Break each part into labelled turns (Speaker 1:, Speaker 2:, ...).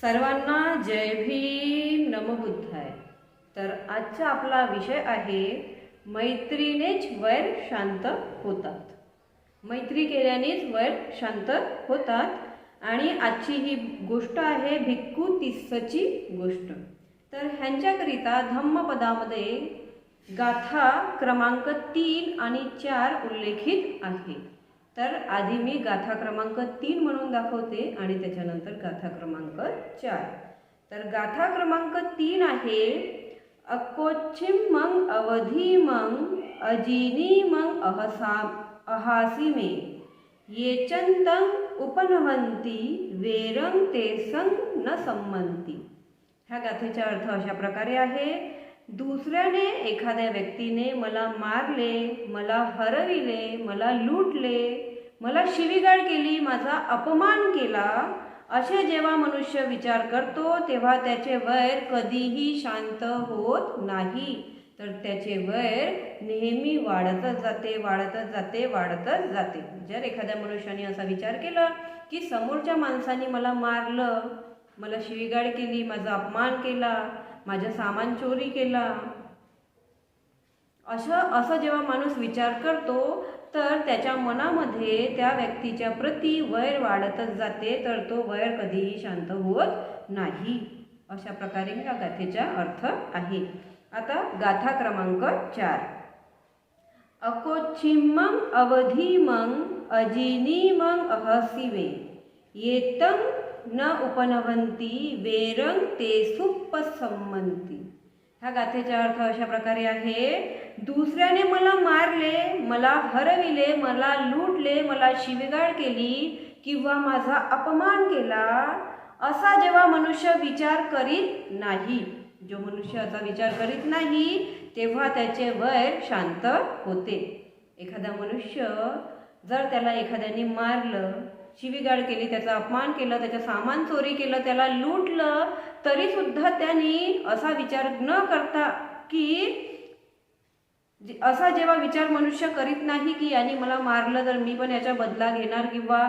Speaker 1: सर्वांना जय भीम नमबुद्धाय. तर आजचा आपला विषय आहे मैत्रीनेच वैर शांत होतात. मैत्री केल्यानेच वैर शांत होतात. आणि आजची ही गोष्ट आहे भिक्खू तिस्सची गोष्ट. तर ह्यांच्याकरिता धम्मपदामध्ये गाथा क्रमांक तीन आणि चार उल्लेखित आहे तर आधी मी गाथा क्रमांक तीन म्हणून दाखवते आणि त्याच्यानंतर गाथा क्रमांक चार. तर गाथा क्रमांक तीन आहे अकोच्छिम मग अवधी मग अजिनी मग अहसा अहासी मे. येचंतं उपनवंती वेरंग ते संग न संमंती. ह्या गाथेचा अर्थ अशा प्रकारे आहे दुसऱ्याने एखाद्या व्यक्तीने मला मारले मला हरविले मला लुटले मला शिवीगाळ केली माझा अपमान केला असे जेव्हा मनुष्य विचार करतो तेव्हा त्याचे वैर कधीही शांत होत नाही. तर त्याचे वैर नेहमी वाढतच जाते वाढतच जाते वाढतच जाते. जर एखाद्या मनुष्याने असा विचार केला की समोरच्या माणसाने मला मारलं मला शिवीगाळ केली माझा अपमान केला माझं सामान चोरी केला असं असं जेव्हा माणूस विचार करतो तर त्याच्या मनामध्ये त्या व्यक्तीच्या प्रती वैर वाढतच जाते तर तो वैर कधीही शांत होत नाही. अशा प्रकारे ह्या गाथेचा अर्थ आहे. आता गाथा क्रमांक चार. अकोच्छिमं अवधीमं अजिनीमं अहसिवे येतं न उपनवंती वेरंग ते सुप्पसंमंती ह्या गाथेचा अर्थ अशा प्रकारे आहे दुसऱ्याने मला मारले मला हरविले मला लुटले मला शिवीगाळ केली किंवा माझा अपमान केला असा जेव्हा मनुष्य विचार करीत नाही जो मनुष्य असा विचार करीत नाही तेव्हा त्याचे वय शांत होते. एखादा मनुष्य जर त्याला एखाद्याने मारलं शिवीगाळ केली त्याचा अपमान केलं त्याचं सामान चोरी केलं त्याला लुटलं तरी सुद्धा त्यांनी असा विचार न करता की असा जेव्हा विचार मनुष्य करीत नाही की याने मला मारलं तर मी पण याचा बदला घेणार किंवा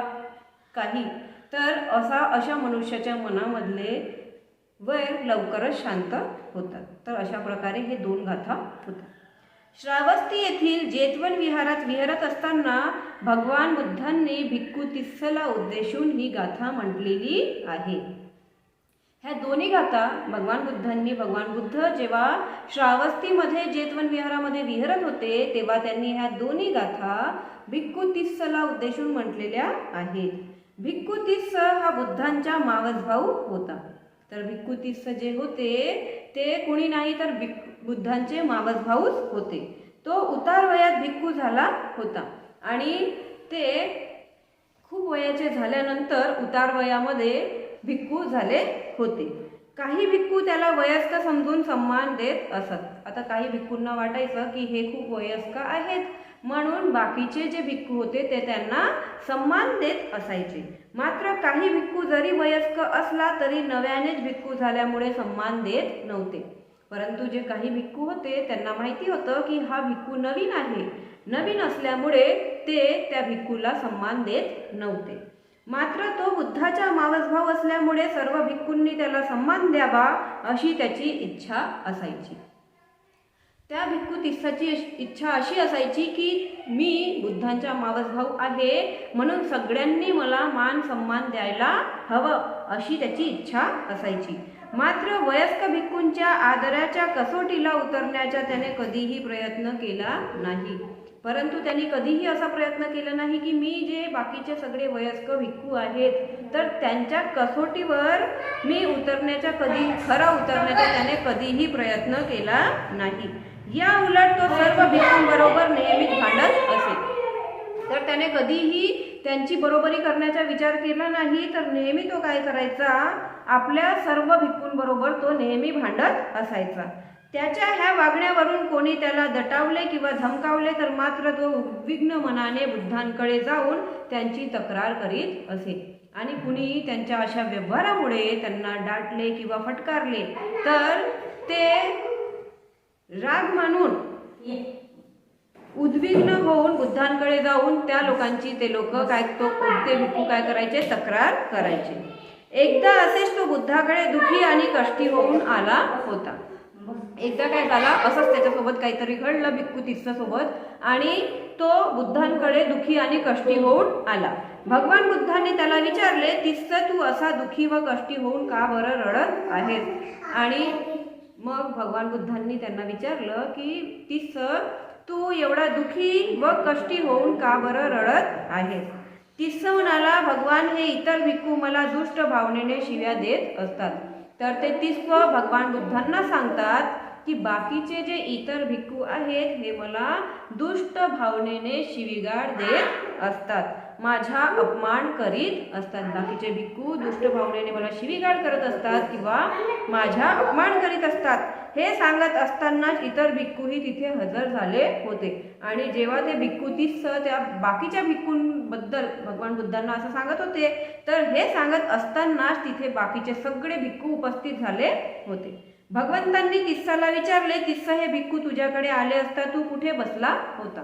Speaker 1: काही तर असा अशा मनुष्याच्या मनामधले वैर लवकरच शांत होतात. तर अशा प्रकारे हे दोन गाथा होतात. श्रावस्ती येथील जेतवन विहारात विहरत असताना भगवान बुद्धांनी भिक्खू तिस्सला उद्देशून ही गाथा म्हटलेली आहे. ह्या दोन्ही गाथा भगवान बुद्धांनी भगवान बुद्ध जेव्हा श्रावस्तीमध्ये जेतवन विहारामध्ये विहरत होते तेव्हा त्यांनी ह्या दोन्ही गाथा भिक्खू तिस्सला उद्देशून म्हटलेल्या आहेत. भिक्खू तिस्स हा बुद्धांचा मावस भाऊ होता. तर भिक्खू तिस्स जे होते ते कुणी नाही तर भिक्खू बुद्धांचे मावस भाऊच होते. तो उतार वयात भिक्खू झाला होता. आणि ते खूप वयाचे झाल्यानंतर उतार वयामध्ये भिक्खू झाले होते. काही भिक्खू त्याला वयस्क समजून सन्मान देत असत. आता काही भिक्खूंना वाटायचं की हे खूप वयस्क आहेत. म्हणून बाकीचे जे भिक्खू होते ते त्यांना सन्मान देत असायचे. मात्र काही भिक्खू जरी वयस्क असला तरी नव्यानेच भिक्खू झाल्यामुळे सन्मान देत नव्हते. परंतु जे काही भिक्खू होते त्यांना माहिती होतं की हा भिक्खू नवीन आहे. नवीन असल्यामुळे ते त्या भिक्खूला सन्मान देत नव्हते. मात्र तो बुद्धाचा मावसभाव असल्यामुळे सर्व भिक्खूंनी त्याला सन्मान द्यावा अशी त्याची इच्छा असायची. त्या भिक्खू तिस्साची इच्छा अशी असायची की मी बुद्धांचा मावसभाऊ आहे म्हणून सगळ्यांनी मला मान सन्मान द्यायला हवं अशी त्याची इच्छा असायची. मात्र वयस्क भिक्खूंच्या आदराच्या कसोटीला उतरण्याचा त्याने कधीही प्रयत्न केला नाही. परंतु त्यांनी कधीही असा प्रयत्न केला नाही की मी जे बाकीचे सगळे वयस्क भिक्खू आहेत तर त्यांच्या कसोटीवर मी उतरण्याचा कधी खरा उतरण्याचा त्याने कधीही प्रयत्न केला नाही. या उलट तो सर्व भिक्खूंबरोबर नेहमीच भांडत असे. तर त्याने कधीही त्यांची बरोबरी करण्याचा विचार केला नाही तर नेहमी तो काय करायचा? आपल्या सर्व भिक्कूंबरोबर तो नेहमी भांडत असायचा. त्याच्या ह्या वागण्यावरून कोणी त्याला दटावले किंवा धमकावले तर मात्र तो उद्विग्न मनाने बुद्धांकडे जाऊन त्यांची तक्रार करीत असे. आणि कुणी त्यांच्या अशा व्यवहारामुळे त्यांना डाटले किंवा फटकारले तर ते राग मानून उद्विग्न होऊन बुद्धांकडे जाऊन त्या लोकांची ते लोक काय तो ते भिक्खू काय करायचे? तक्रार करायचे. एकदा असेच तो बुद्धाकडे दुखी आणि कष्टी होऊन आला होता. एकदा काय झाला? असंच त्याच्यासोबत काहीतरी घडलं भिक्खू तिस्स सोबत आणि तो बुद्धांकडे दुखी आणि कष्टी होऊन आला. भगवान बुद्धांनी त्याला विचारले तिस्स तू असा दुखी व कष्टी होऊन का बरं रडत आहेस? आणि मग भगवान बुद्धांनी त्यांना विचारलं की तिस्स तू एवढा दुखी व कष्टी होऊन का बरं रडत आहेस? तिस्स म्हणाला भगवान हे इतर भिक्खू मला दुष्ट भावनेने शिव्या देत असतात. तर ते तिस्व भगवान बुद्धांना सांगतात की बाकीचे जे इतर भिक्खू आहेत हे मला दुष्ट भावनेने शिवीगाळ देत असतात. माझा अपमान करीत असतात. बाकीचे भिक्खू दुष्ट भावनेने मला शिवीगाळ करत असतात किंवा माझा अपमान करीत असतात. हे सांगत असतानाच इतर भिक्खूही तिथे हजर झाले होते. आणि जेव्हा ते भिक्खू तीस त्या बाकीच्या भिक्खूंबद्दल भगवान बुद्धांना असं सांगत होते तर हे सांगत असतानाच तिथे बाकीचे सगळे भिक्खू उपस्थित झाले होते. भगवंतांनी तिस्साला विचारले तिस्सा हे भिक्खू तुझ्याकडे आले असता तू कुठे बसला होता?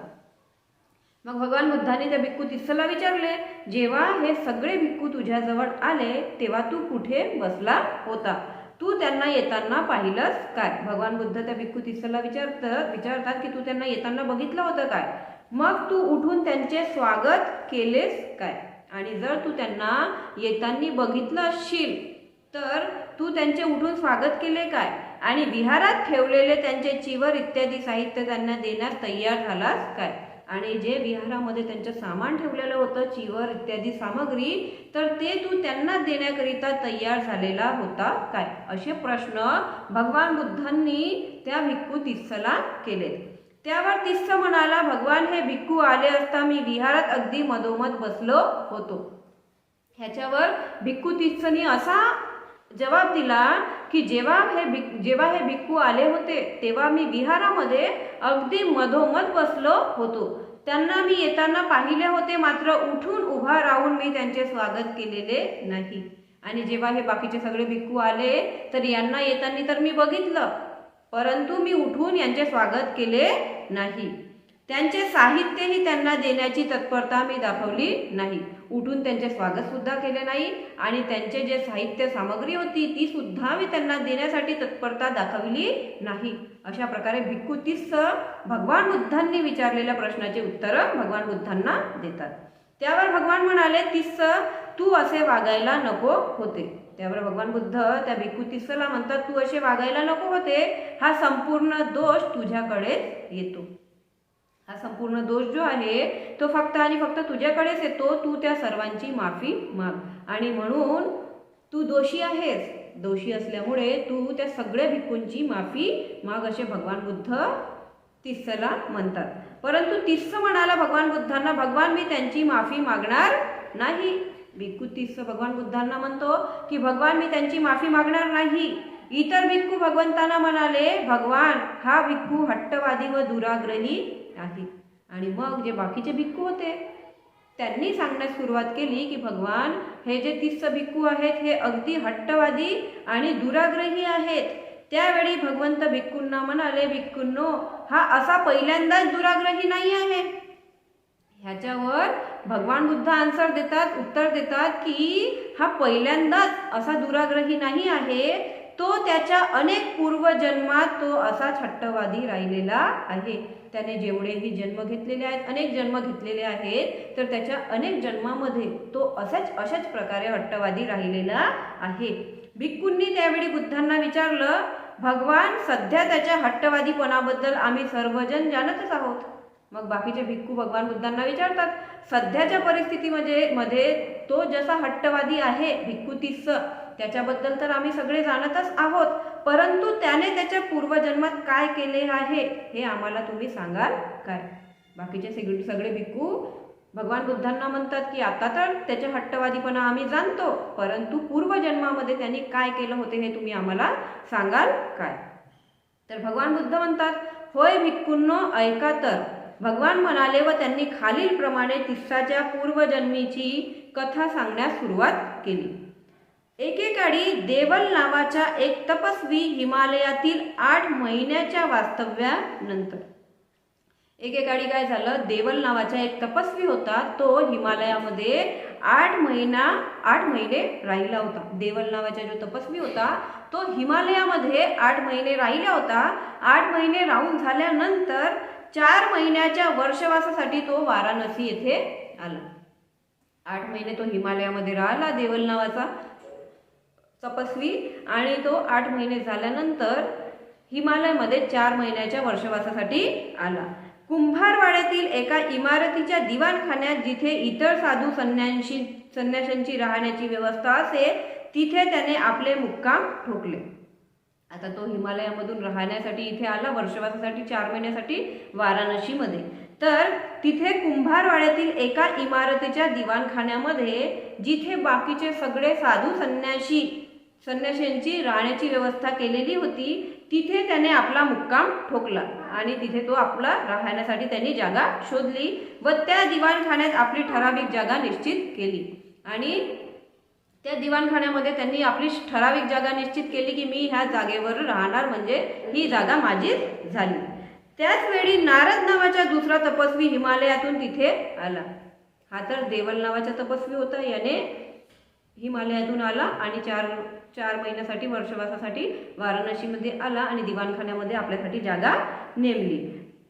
Speaker 1: मग भगवान बुद्धांनी त्या भिक्खू तिस्सला विचारले जेव्हा हे सगळे भिक्खू तुझ्याजवळ आले तेव्हा तू कुठे बसला होता? तू त्यांना येताना पाहिलंस काय? भगवान बुद्ध त्या भिक्खू तिसरला विचारतात विचारतात की तू त्यांना येताना बघितलं होतं काय? मग तू उठून त्यांचे स्वागत केलेस काय? आणि जर तू त्यांना येताना बघितलं असशील तर तू त्यांचे उठून स्वागत केले काय? आणि विहारात ठेवलेले त्यांचे चिवर इत्यादी साहित्य त्यांना देण्यास तयार झालास काय? आणि जे विहारामध्ये त्यांचं सामान ठेवलेलं होतं चिवर इत्यादी सामग्री तर ते तू त्यांना देण्याकरिता तयार झालेला होता काय? असे प्रश्न भगवान बुद्धांनी त्या भिक्खू तिस्सला केले त्यावर तिस्स म्हणाला भगवान हे भिक्खू आले असता मी विहारात अगदी मधोमध बसलो होतो. ह्याच्यावर भिक्खू तिस्सनी असा जवाब दिला की जेव्हा हे भिक जेव्हा हे भिक्खू आले होते तेव्हा मी विहारामध्ये अगदी मधोमध बसलो होतो. त्यांना मी येताना पाहिले होते मात्र उठून उभा राहून मी त्यांचे स्वागत केलेले नाही. आणि जेव्हा हे बाकीचे सगळे भिक्खू आले तर यांना येताना तर मी बघितलं परंतु मी उठून यांचे स्वागत केले नाही. त्यांचे साहित्यही त्यांना देण्याची तत्परता मी दाखवली नाही. उठून त्यांचे स्वागत सुद्धा केले नाही आणि त्यांचे जे साहित्य सामग्री होती ती सुद्धा मी त्यांना देण्यासाठी तत्परता दाखवली नाही. अशा प्रकारे भिक्खू तीस भगवान बुद्धांनी विचारलेल्या प्रश्नाचे उत्तर भगवान बुद्धांना देतात. त्यावर भगवान म्हणाले तिस्स तू असे वागायला नको होते. त्यावर भगवान बुद्ध त्या भिक्खू तिसला म्हणतात तू असे वागायला नको होते. हा संपूर्ण दोष तुझ्याकडे येतो. हा संपूर्ण दोष जो आहे तो फक्त आणि फक्त तुझ्याकडेच येतो. तू त्या सर्वांची माफी माग. आणि म्हणून तू दोषी आहेस. दोषी असल्यामुळे तू त्या सगळ्या भिक्खूंची माफी माग असे भगवान बुद्ध तिस्सला म्हणतात. परंतु तिस्स म्हणाला भगवान बुद्धांना भगवान मी त्यांची माफी मागणार नाही. भिक्खू तिस्स भगवान बुद्धांना म्हणतो की भगवान मी त्यांची माफी मागणार नाही. इतर भिक्खू भगवंतांना म्हणाले भगवान हा भिक्खू हट्टवादी व दुराग्रही आहे आणि मग जे बाकीचे भिक्खू होते त्यांनी सांगण्यास सुरुवात केली की भगवान हे जे तीस भिक्खू आहेत हे अगदी हट्टवादी आणि दुराग्रही आहेत. त्यावेळी भगवंत भिक्खूंना म्हणाले भिक्खूंनो हा असा पहिल्यांदाच दुराग्रही नाही आहे. ह्याच्यावर भगवान बुद्ध आन्सर देतात उत्तर देतात की हा पहिल्यांदाच असा दुराग्रही नाही आहे तो त्याच्या अनेक पूर्वजन्मात तो असाच हट्टवादी राहिलेला आहे. त्याने जेवढेही जन्म घेतलेले आहेत अनेक जन्म घेतलेले आहेत तर त्याच्या अनेक जन्मामध्ये तो असाच अशाच प्रकारे हट्टवादी राहिलेला आहे. भिक्खूंनी त्यावेळी बुद्धांना विचारलं भगवान सध्या त्याच्या हट्टवादीपणाबद्दल आम्ही सर्वजण जाणतच आहोत. मग बाकीचे भिक्खू भगवान बुद्धांना विचारतात सध्याच्या परिस्थितीमध्ये मध्ये तो जसा हट्टवादी आहे भिक्खू तिस्स त्याच्याबद्दल तर आम्ही सगळे जाणतच आहोत परंतु त्याने त्याच्या पूर्वजन्मात काय केले आहे हे आम्हाला तुम्ही सांगाल काय? बाकीचे सगळे सगळे भिक्खू भगवान बुद्धांना म्हणतात की आता तर त्याचे हट्टवादीपणा आम्ही जाणतो परंतु पूर्वजन्मामध्ये त्यांनी काय केलं होते हे तुम्ही आम्हाला सांगाल काय? तर भगवान बुद्ध म्हणतात होय भिक्खूंनो ऐका तर. भगवान म्हणाले व त्यांनी खालीलप्रमाणे तिस्साच्या पूर्वजन्मीची कथा सांगण्यास सुरुवात केली. एकेकाळी देवल नावाच्या एक तपस्वी हिमालयातील आठ महिन्याच्या वास्तव्यानंतर. एकेकाळी काय झालं? देवल नावाचा एक तपस्वी होता तो हिमालयामध्ये आठ महिना आठ महिने राहिला होता. देवल नावाचा जो तपस्वी होता तो हिमालयामध्ये आठ महिने राहिला होता. आठ महिने राहून झाल्यानंतर चार महिन्याच्या वर्षवासासाठी तो वाराणसी येथे आला. आठ महिने तो हिमालयामध्ये राहिला देवल नावाचा. तपस्वी आणि तो आठ महिने झाल्यानंतर हिमालयामध्ये चार महिन्याच्या वर्षवासासाठी आला. कुंभारवाड्यातील एका इमारतीच्या दिवाणखान्यात जिथे इतर साधू संन्याशी संन्याशांची राहण्याची व्यवस्था असे तिथे त्याने आपले मुक्काम ठोकले. आता तो हिमालयामधून राहण्यासाठी इथे आला वर्षवासासाठी चार महिन्यासाठी वाराणसीमध्ये. तर तिथे कुंभारवाड्यातील एका इमारतीच्या दिवाणखान्यामध्ये जिथे बाकीचे सगळे साधू संन्याशी संन्याशांची राहण्याची व्यवस्था केलेली होती तिथे त्याने आपला मुक्काम ठोकला आणि तिथे तो आपला राहण्यासाठी त्यांनी जागा शोधली व त्या दिवाणखान्यात आपली ठराविक जागा निश्चित केली. आणि त्या दिवाणखान्यामध्ये त्यांनी आपली ठराविक जागा निश्चित केली की मी ह्या जागेवर राहणार म्हणजे ही जागा माझीच झाली. त्याच वेळी नारद नावाचा दुसरा तपस्वी हिमालयातून तिथे आला. हा तर देवल नावाचा तपस्वी होता. याने हिमालयातून आला आणि चार चार महिन्यासाठी वर्षवासासाठी वाराणसीमध्ये आला आणि दिवाणखान्यामध्ये आपल्यासाठी जागा नेमली.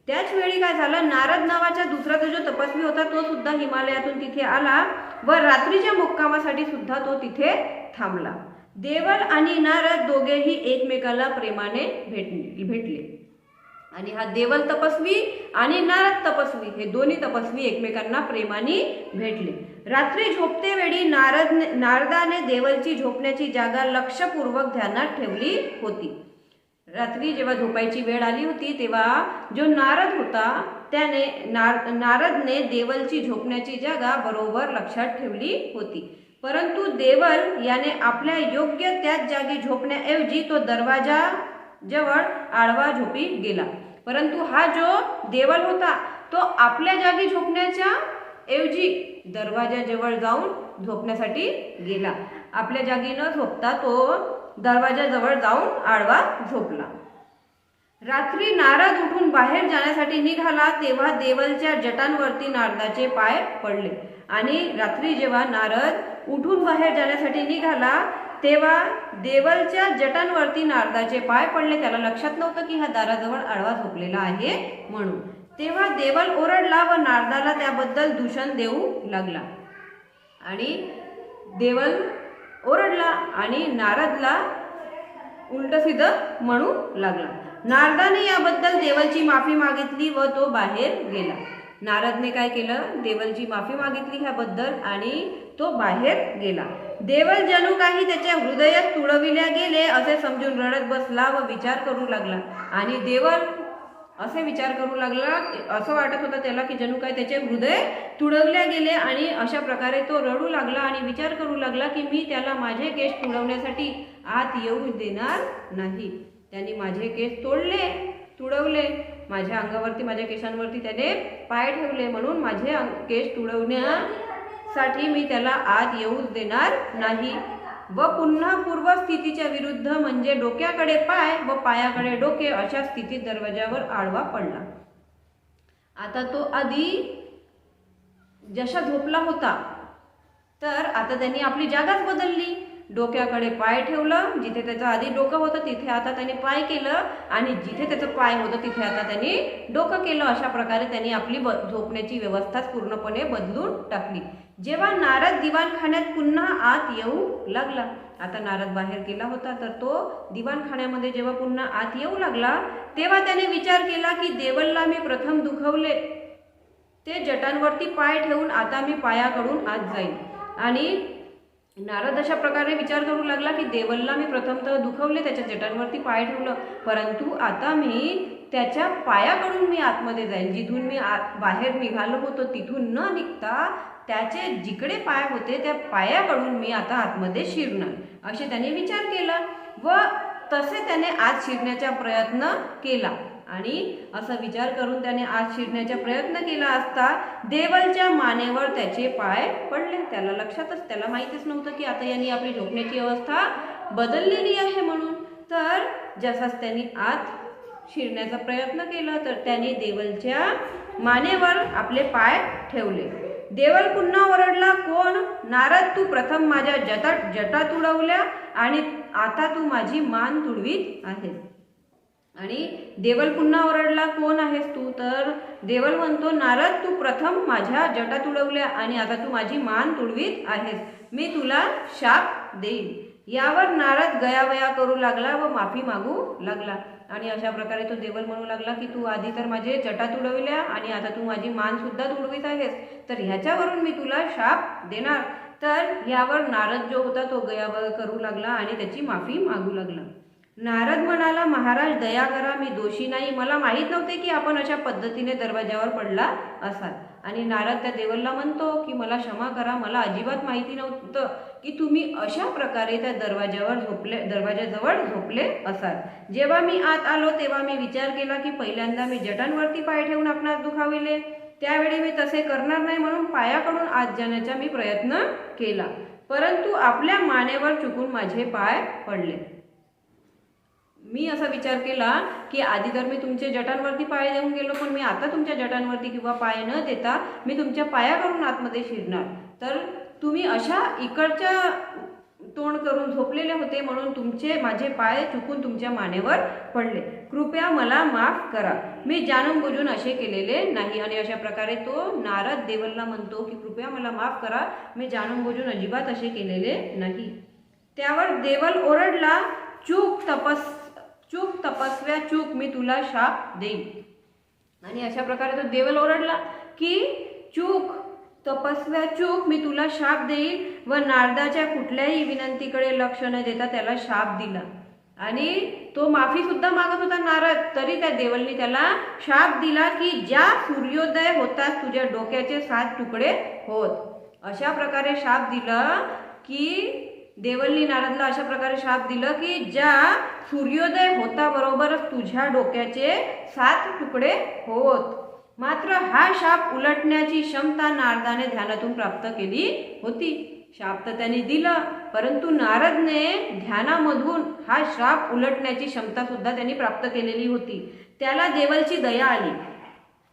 Speaker 1: त्याच वेळी काय झालं? नारद नावाच्या दुसरा तो जो तपस्वी होता तो सुद्धा हिमालयातून तिथे आला व रात्रीच्या मुक्कामासाठी सुद्धा तो तिथे थांबला. देवल आणि नारद दोघेही एकमेकाला प्रेमाने भेटले भेटले. आणि हा देवल तपस्वी आणि नारद तपस्वी हे दोन्ही तपस्वी एकमेकांना प्रेमाने भेटले. रात्री झोपते वेळी नारद नारदाने देवलची झोपण्याची जागा लक्षपूर्वक ध्यानात ठेवली होती. रात्री जेव्हा झोपायची वेळ आली होती तेव्हा जो नारद होता त्याने नार नारदने देवलची झोपण्याची जागा बरोबर लक्षात ठेवली होती. परंतु देवल याने आपल्या योग्य त्याच जागी झोपण्याऐवजी तो दरवाजा जवळ आडवा झोपी गेला. परंतु हा जो देवल होता तो आपल्या जागी झोपण्याच्या ऐवजी दरवाजाजवळ जाऊन झोपण्यासाठी गेला. आपल्या जागी न झोपता तो दरवाजाजवळ जाऊन आडवा झोपला. रात्री नारद उठून बाहेर जाण्यासाठी निघाला तेव्हा देवलच्या जटांवरती नारदाचे पाय पडले. आणि रात्री जेव्हा नारद उठून बाहेर जाण्यासाठी निघाला तेव्हा देवलच्या जटांवरती नारदाचे पाय पडले. त्याला लक्षात नव्हतं की हा दाराजवळ आडवा झोपलेला आहे म्हणून. तेव्हा देवल ओरडला व नारदाला त्याबद्दल दूषण देऊ लागला. आणि देवल ओरडला आणि नारदला उलटं सिधं म्हणू लागला. नारदाने याबद्दल देवलची माफी मागितली व तो बाहेर गेला. नारदने काय केलं? देवलची माफी मागितली ह्याबद्दल आणि तो बाहेर गेला. देवल जणू काही त्याच्या हृदयात तुडविल्या गेले असे समजून रडत बसला व विचार करू लागला. आणि देवल असे विचार करू लागला असं वाटत होतं त्याला की जणू काय त्याचे हृदय तुडवल्या गेले आणि अशा प्रकारे तो रडू लागला आणि विचार करू लागला की मी त्याला माझे केस तुडवण्यासाठी आत येऊ देणार नाही. त्यांनी माझे केस तोडले तुडवले. माझ्या अंगावरती माझ्या केसांवरती त्याने पाय ठेवले म्हणून माझे अंग- केस तुडवण्यासाठी मी त्याला आत येऊच देणार नाही. व पुन्हा पूर्वस्थितीच्या विरुद्ध म्हणजे डोक्याकडे पाय व पायाकडे डोके अशा स्थितीत दरवाजावर आडवा पडला. आता तो आधी जशा झोपला होता तर आता त्यांनी आपली जागाच बदलली. डोक्याकडे पाय ठेवलं जिथे त्याचं आधी डोकं होतं तिथे आता त्यांनी पाय केलं आणि जिथे त्याचं पाय होतं तिथे आता त्यांनी डोकं केलं. अशा प्रकारे त्यांनी आपली ब झोपण्याची व्यवस्थाच पूर्णपणे बदलून टाकली. जेव्हा नारद दिवाणखान्यात पुन्हा आत येऊ लागला. आता नारद बाहेर गेला होता तर तो दिवाणखान्यामध्ये जेव्हा पुन्हा आत येऊ लागला तेव्हा त्याने विचार केला की देवलला मी प्रथम दुखवले. ते जटांवरती पाय ठेवून आता मी पायाकडून आत जाईन. आणि नारद अशा प्रकारे विचार करू लागला की देवलला मी प्रथमतः दुखवले त्याच्या जटांवरती पाय ठेवलं. परंतु आता मी त्याच्या पायाकडून मी आतमध्ये जाईन. जिथून मी आत बाहेर निघालो होतो तिथून न निघता त्याचे जिकडे पाय होते त्या पायाकडून मी आता आतमध्ये शिरणार. असे त्याने विचार केला व तसे त्याने आत शिरण्याचा प्रयत्न केला. आणि असा विचार करून त्याने आत शिरण्याचा प्रयत्न केला असता देवलच्या मानेवर त्याचे पाय पडले. त्याला लक्षातच त्याला माहीतच नव्हतं की आता यांनी आपली झोपण्याची अवस्था बदललेली आहे म्हणून. तर जसाच त्यांनी आत शिरण्याचा प्रयत्न केला तर त्याने देवलच्या मानेवर आपले पाय ठेवले. देवल पुन्हा ओरडला कोण? नारद तू प्रथम माझ्या जटा जटा तुडवल्या आणि आता तू माझी मान तुडवीत आहेस. आणि देवल पुन्हा ओरडला कोण आहेस तू? तर देवल म्हणतो नारद तू प्रथम माझ्या जटा तुडवल्या आणि आता तू माझी मान तुडवीत आहेस. मी तुला शाप देईन. यावर नारद गयावया करू लागला व माफी मागू लागला. आणि अशा प्रकारे तो देवल म्हणू लागला की तू आधी तर माझे जटात तुडविल्या आणि आता तू माझी मान सुद्धा तुडवीत आहेस. तर ह्याच्यावरून मी तुला शाप देणार. तर यावर नारद जो होता तो गयावर करू लागला आणि त्याची माफी मागू लागला. नारद म्हणाला महाराज दया करा मी दोषी नाही. मला माहीत नव्हते की आपण अशा पद्धतीने दरवाज्यावर पडला असाल. आणि नारद त्या देवलला म्हणतो की मला क्षमा करा मला अजिबात माहिती नव्हतं. की तुम्ही अशा प्रकारे त्या दरवाजावर झोपले दरवाजाजवळ झोपले असाल. जेव्हा मी आत आलो तेव्हा मी विचार केला की पहिल्यांदा मी जटांवरती पाय ठेवून आपणास दुखाविले. त्यावेळी मी तसे करणार नाही म्हणून पायाकडून आत जाण्याचा मी प्रयत्न केला. परंतु आपल्या मानेवर चुकून माझे पाय पडले. मी असा विचार केला की आधी तर मी तुमच्या जटांवरती पाय देऊन गेलो पण मी आता तुमच्या जटांवरती किंवा पाय न देता मी तुमच्या पायाकडून आतमध्ये शिरणार. तर तुम्ही अशा इकडच्या तोंड करून झोपलेले होते म्हणून तुमचे माझे पाय चुकून तुमच्या मानेवर पडले. कृपया मला माफ करा. मी जाणून बुजून असे केलेले नाही आणि अशा प्रकारे तो नारद देवलला म्हणतो की कृपया मला माफ करा. मी जाणून बुजून अजिबात असे केलेले नाही. त्यावर देवल ओरडला चूक तपस चूक तपस्व्या चूक मी तुला शाप देईन. आणि अशा प्रकारे तो देवल ओरडला की चूक तपस्व्या चूक मी तुला शाप देईन व नारदाच्या कुठल्याही विनंतीकडे लक्ष न देता त्याला शाप दिला. आणि तो माफी सुद्धा मागत होता नारद तरी त्या देवलनी त्याला शाप दिला की ज्या सूर्योदय होतात तुझ्या डोक्याचे सात तुकडे होत. अशा प्रकारे शाप दिला की देवलनी नारदला अशा प्रकारे शाप दिलं की ज्या सूर्योदय होता बरोबरच तुझ्या डोक्याचे सात तुकडे होत. मात्र हा शाप उलटण्याची क्षमता नारदाने ध्यानातून प्राप्त केली होती. शाप तर त्याने दिला परंतु नारदने ध्यानामधून हा शाप उलटण्याची क्षमता सुद्धा त्यांनी प्राप्त केलेली होती. त्याला देवलची दया आली.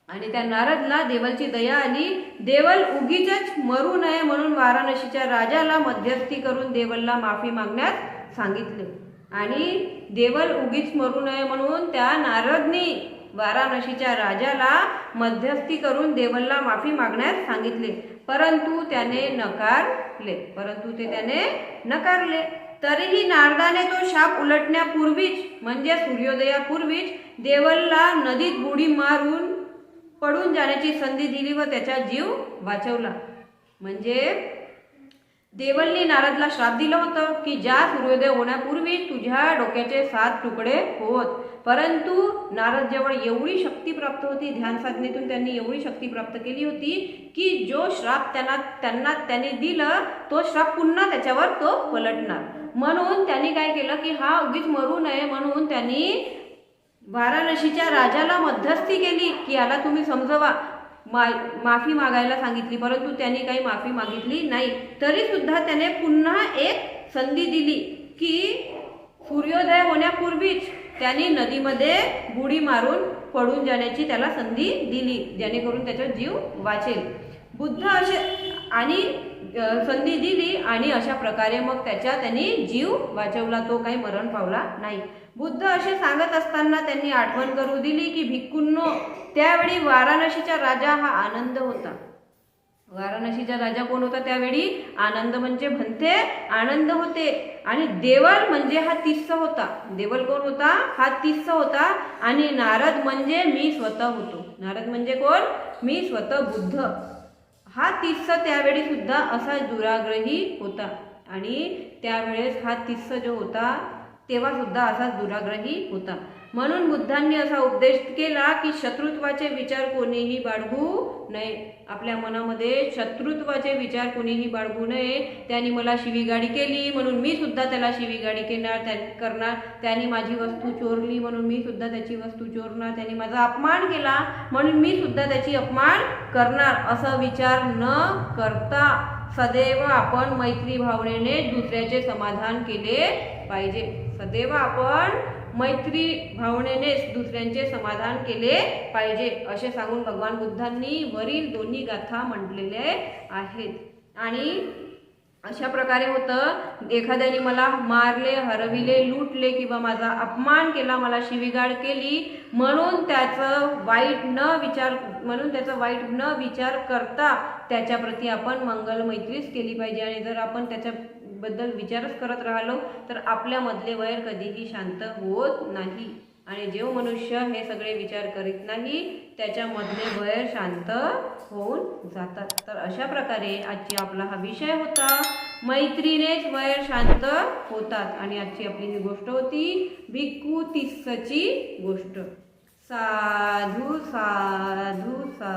Speaker 1: आणि त्या नारदला देवलची दया आली. देवल उगीच मरू नये म्हणून वाराणसीच्या राजाला मध्यस्थी करून देवलला माफी मागण्यास सांगितले. आणि देवल उगीच मरू नये म्हणून त्या नारदनी वाराणसीच्या राजाला मध्यस्थी करून देवलला माफी मागण्यास सांगितले. परंतु त्याने नकारले. परंतु ते त्याने नकारले. तरीही नारदाने तो शाप उलटण्यापूर्वीच म्हणजे सूर्योदयापूर्वीच देवलला नदीत बुडी मारून पडून जाण्याची संधी दिली व त्याचा जीव वाचवला. म्हणजे देवलनी नारदला श्राप दिलं होतं की ज्या सूर्योदय होण्यापूर्वी तुझ्या डोक्याचे सात तुकडे होत. परंतु नारद जवळ एवढी शक्ती प्राप्त होती ध्यान साधनेतून त्यांनी एवढी शक्ती प्राप्त केली होती की जो श्राप त्यांना त्यांना त्याने दिलं तो श्राप पुन्हा त्याच्यावर तो पलटणार. म्हणून त्यांनी काय केलं की हा उगीच मरू नये म्हणून त्यांनी वाराणसीच्या राजाला मध्यस्थी केली की याला तुम्ही समजवा. मा माफी मागायला सांगितली परंतु त्यांनी काही माफी मागितली नाही. तरी सुद्धा त्याने पुन्हा एक संधी दिली की सूर्योदय होण्यापूर्वीच त्यांनी नदीमध्ये बुडी मारून पडून जाण्याची त्याला संधी दिली जेणेकरून त्याचा जीव वाचेल. बुद्ध असे आणि संधी दिली आणि अशा प्रकारे मग त्याच्या त्यांनी जीव वाचवला तो काही मरण पावला नाही. बुद्ध असे सांगत असताना त्यांनी आठवण करू दिली की भिक्कूंनो त्यावेळी वाराणसीचा राजा हा आनंद होता. वाराणसीचा राजा कोण होता? त्यावेळी आनंद म्हणजे भंते आनंद होते. आणि देवल म्हणजे हा तिस्स होता. देवल कोण होता? हा तिस्स होता. आणि नारद म्हणजे मी स्वतः होतो. नारद म्हणजे कोण? मी स्वतः बुद्ध. हा तिस्स त्यावेळी सुद्धा असा दुराग्रही होता. आणि त्यावेळेस हा तिस्सा जो होता तेव्हा सुद्धा असाच दुराग्रही होता. म्हणून बुद्धांनी असा उपदेश केला की शत्रुत्वाचे विचार कोणीही बाळगू नये. आपल्या मनामध्ये शत्रुत्वाचे विचार कोणीही बाळगू नये. त्यांनी मला शिवीगाडी केली म्हणून मी सुद्धा त्याला शिवीगाडी केणार त्या करणार. त्यांनी माझी वस्तू चोरली म्हणून मी सुद्धा त्याची वस्तू चोरणार. त्यांनी माझा अपमान केला म्हणून मी सुद्धा त्याची अपमान करणार. असा विचार न करता सदैव आपण मैत्री भावनेने दुसऱ्याचे समाधान केले पाहिजे. सदैव आपण मैत्री भावनेनेच दुसऱ्यांचे समाधान केले पाहिजे असे सांगून भगवान बुद्धांनी वरील दोन्ही गाथा म्हटलेले आहेत. आणि अशा प्रकारे होतं एखाद्याने मला मारले हरविले लुटले किंवा माझा अपमान केला मला शिवीगाळ केली म्हणून त्याचं वाईट न विचार म्हणून त्याचा वाईट न विचार करता त्याच्याप्रती आपण मंगल मैत्रीच केली पाहिजे. आणि जर आपण त्याच्या बद्दल विचारच करत राहिलो तर आपल्यामधले वैर कधीही शांत होत नाही. आणि जो मनुष्य हे सगळे विचार करीत नाही त्याच्यामधले वैर शांत होऊन जातात. तर अशा प्रकारे आजची आपला हा विषय होता मैत्रीनेच वैर शांत होतात. आणि आजची आपली ही गोष्ट होती भिक्खू तिस्सची गोष्ट. साधू साधू सा